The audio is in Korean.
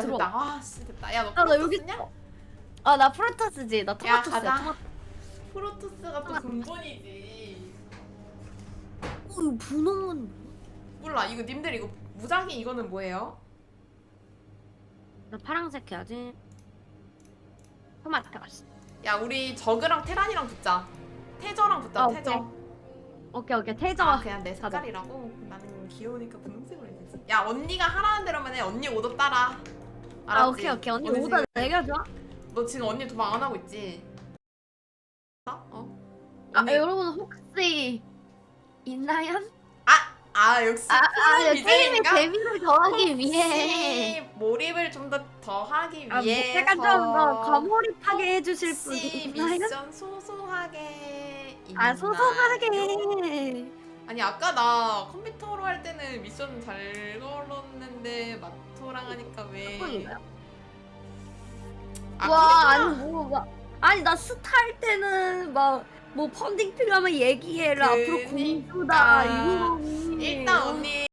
됐다. 들어. 됐다. 아씨 됐다. 야너 아, 나 여기 프로토스냐? 아나 프로토스지. 나야 토마토스야 가자. 토마토. 프로토스가 또 근본이지. 어 이거 분홍은 몰라. 이거 님들 이거 무작위 이거는 뭐예요? 나 파란색 해야지. 토마토. 야 우리 저그랑 테란이랑 붙자. 태저랑 붙자 아, 태저. 오케이. 오케이 태저. 아 그냥 내 색깔이라고? 나는 귀여우니까 분홍색으로 해야지. 야 언니가 하라는 대로만 해. 언니 오더 따라 알았지? 아 오케이 오케이 언니 오다 내겨줘 너 지금 언니 도망 안 하고 있지? 어? 어? 아 언니- 여러분 혹시 있나요? 아 역시 아, 아 프로 게임의 BJ인가? 재미를 더하기 위해 혹시 몰입을 좀 더 더 하기 아, 뭐 위해서 약간 좀더 과몰입하게 해주실 분 혹시 있나요? 미션 소소하게 아 있나요? 소소하게 아니 아까 나 컴퓨터로 할 때는 미션 잘 걸었는데 마토랑 하니까 왜? 아, 와 아니 뭐 막, 아니 나 스타 할 때는 막 뭐 펀딩 필요하면 얘기해라. 앞으로 그니까. 공주다 이런 일단 언니